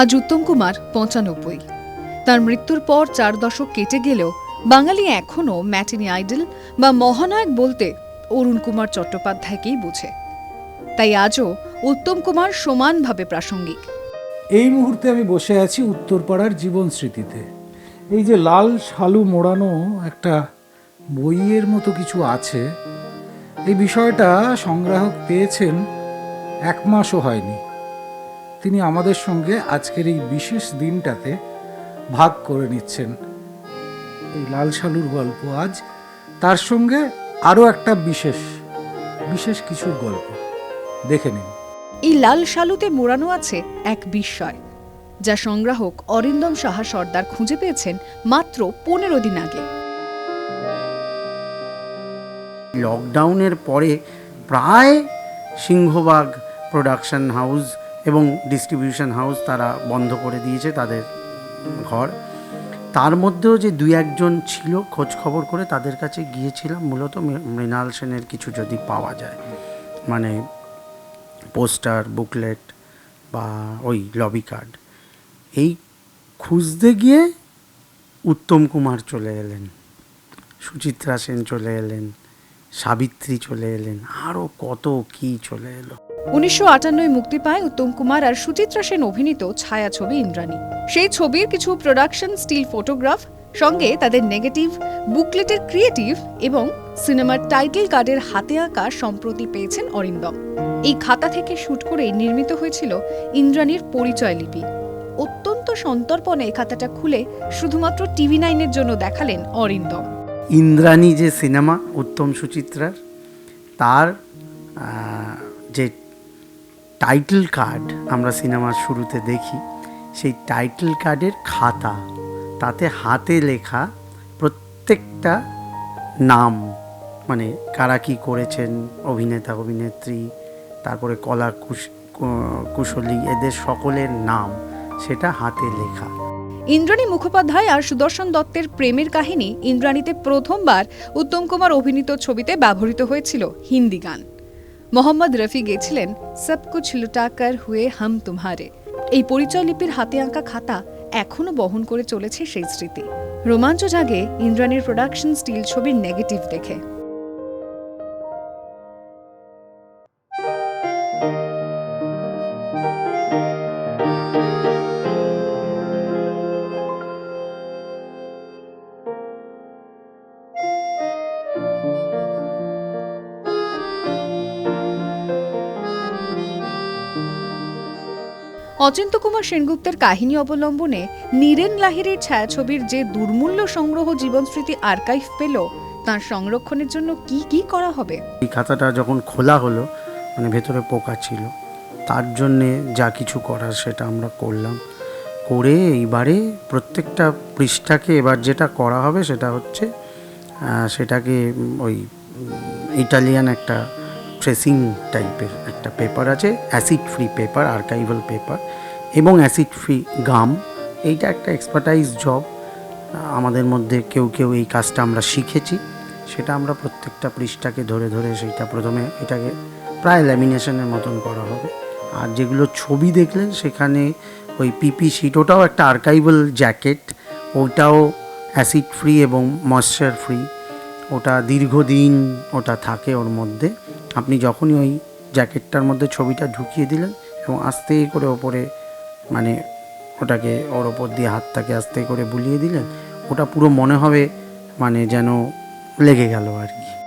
আজ উত্তম কুমার পঁচানব্বই। তার মৃত্যুর পর চার দশক কেটে গেলেও বাঙালি এখনও ম্যাটিনি আইডল বা মহানায়ক বলতে অরুণ কুমার চট্টোপাধ্যায়কেই বোঝে। তাই আজও উত্তম কুমার সমানভাবে প্রাসঙ্গিক। এই মুহূর্তে আমি বসে আছি উত্তরপাড়ার জীবন স্মৃতিতে। এই যে লাল শালু মোড়ানো একটা বইয়ের মতো কিছু আছে, এই বিষয়টা সংগ্রাহক পেয়েছেন এক মাসও হয়নি। তিনি আমাদের সঙ্গে আজকের এই বিশেষ দিনটাতে ভাগ করে নিচ্ছেন। এই লাল শালুর গল্প আজ। তার সঙ্গে আরও একটা বিশেষ বিশেষ কিছুর গল্প। দেখে নিন। এই লাল শালুতে মোড়ানো আছে এক বিস্ময় যা সংগ্রাহক অরিন্দম সাহা সর্দার খুঁজে পেয়েছেন মাত্র পনেরো দিন আগে। লকডাউনের পরে প্রায় সিংহবাগ প্রোডাকশন হাউস এবং ডিস্ট্রিবিউশন হাউস তারা বন্ধ করে দিয়েছে তাদের ঘর। তার মধ্যেও যে দুই একজন ছিল, খোঁজ খবর করে তাদের কাছে গিয়েছিলাম। মূলত মৃণাল সেনের কিছু যদি পাওয়া যায়। মানে পোস্টার, বুকলেট বা ওই লবি কার্ড এই খুঁজতে গিয়ে উত্তম কুমার চলে এলেন, সুচিত্রা সেন চলে এলেন, সাবিত্রী চলে এলেন আরও কত কি চলে এলো। উনিশশো আটান্নয় মুক্তি পায় উত্তম কুমার আর সুচিত্রা সেন অভিনীত ছায়াছবি ইন্দ্রাণী। সেই ছবির কিছু প্রোডাকশন স্টিল ফটোগ্রাফ সঙ্গে তাদের নেগেটিভ বুকলেটের ক্রিয়েটিভ এবং সিনেমার টাইটেল কার্ডের হাতে আঁকা সম্প্রতি পেয়েছেন অরিন্দম। এই খাতা থেকে শুট করে নির্মিত হয়েছিল ইন্দ্রাণীর পরিচয় লিপি। অত্যন্ত সন্তর্পণে খাতাটা খুলে শুধুমাত্র টিভি নাইনের জন্য দেখালেন অরিন্দম। ইন্দ্রাণী যে সিনেমা উত্তম সুচিত্রার, তার যে টাইটেল কার্ড আমরা সিনেমার শুরুতে দেখি, সেই টাইটেল কার্ডের খাতা। তাতে হাতে লেখা প্রত্যেকটা নাম মানে কারা কী করেছেন, অভিনেতা, অভিনেত্রী, তারপরে কলা কুশ- কুশলী, এদের সকলের নাম, সেটা হাতে লেখা। ইন্দ্রাণী মুখোপাধ্যায় আর সুদর্শন দত্তের প্রেমের কাহিনী ইন্দ্রাণীতে প্রথমবার উত্তম কুমার অভিনীত ছবিতে ব্যবহৃত হয়েছিল হিন্দি গান। মোহাম্মদ রফি গেছিলেন, সব কুছ লুটাকার হুয়ে হাম তুমারে এই পরিচয় লিপির হাতে আঁকা খাতা এখনও বহন করে চলেছে সেই স্মৃতি। রোমাঞ্চ জাগে ইন্দ্রাণীর প্রোডাকশন স্টিল ছবির নেগেটিভ দেখে। অচিন্ত কুমার সেনগুপ্তের কাহিনী অবলম্বনে নীরেন লাহিড়ির ছায়াছবির যে দুর্মূল্য সংগ্রহ জীবনস্মৃতি আর্কাইভ পেল, তার সংরক্ষণের জন্য কি কি করা হবে? এই খাতাটা যখন খোলা হলো মানে ভেতরে পোকা ছিল, তার জন্যে যা কিছু করার সেটা আমরা করলাম। করে এইবারে প্রত্যেকটা পৃষ্ঠাকে এবার যেটা করা হবে সেটা হচ্ছে সেটাকে ওই ইটালিয়ান একটা ট্রেসিং টাইপের একটা পেপার আছে acid free paper archival paper এবং অ্যাসিড ফ্রি গাম এইটা একটা এক্সপার্টাইজ জব আমাদের মধ্যে কেউ কেউ এই কাজটা আমরা শিখেছি। সেটা আমরা প্রত্যেকটা পৃষ্ঠাকে ধরে ধরে সেইটা প্রথমে এটাকে প্রায় ল্যামিনেশনের মতন করা হবে। আর যেগুলো ছবি দেখলেন, সেখানে ওই পিপি শিট ওটাও একটা আর্কাইভাল জ্যাকেট ওটাও অ্যাসিড ফ্রি এবং ময়শ্চার ফ্রি ওটা দীর্ঘদিন ওটা থাকে ওর মধ্যে। আপনি যখনই ওই জ্যাকেটটার মধ্যে ছবিটা ঢুকিয়ে দিলেন এবং আস্তে করে ওপরে মানে ওটাকে ওর ওপর দিয়ে হাতটাকে আস্তে করে বুলিয়ে দিলেন, ওটা পুরো মনে হবে মানে যেন লেগে গেল আর কি।